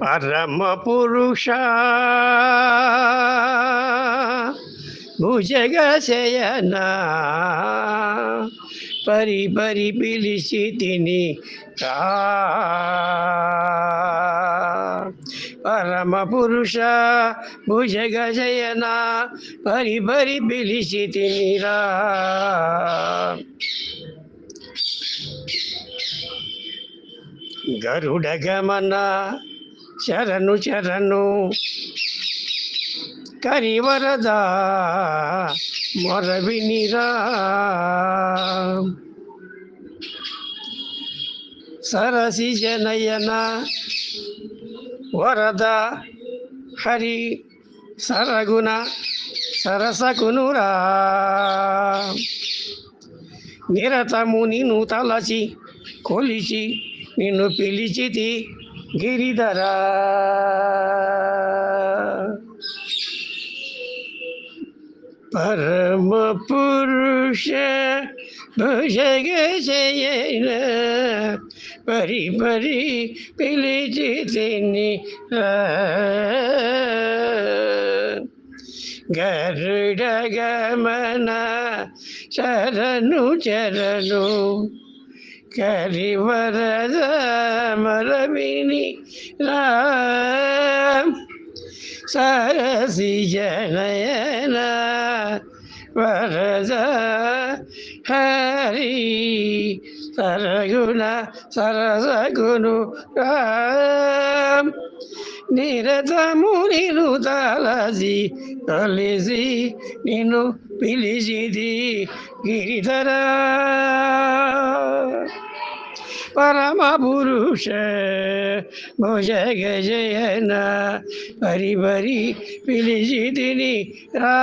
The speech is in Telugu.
పరమ పురుష భుజగ శయన పరి పరి పిలిచి తిని పరమ పురుష భుజగ శయన పరి పరి పిలిచి తినిరా గరుడ గమన శరణు శరణు కరివరద మొరవినిరా సరసి జనయన వరద హరి సరగుణ సరసకునురా నిరతము నిన్ను తలచి కొలిచి నిన్ను పిలిచితి గిరిధరా పరమ పురుష భుజగ శయన పరి పరి పిలిచి తిని గరుడ గమన శరణు చరణు కరివరద మరవిని రా. సరసి జనయన వరద హరి సరగుణ సరసగును రామ్. నిరతము నిను తలసి కలిసి నిన్ను పిలిచిది గిరిధరా. परमपुरुष भुजय गजयन हरि भरी पिलिजिदिनी रा।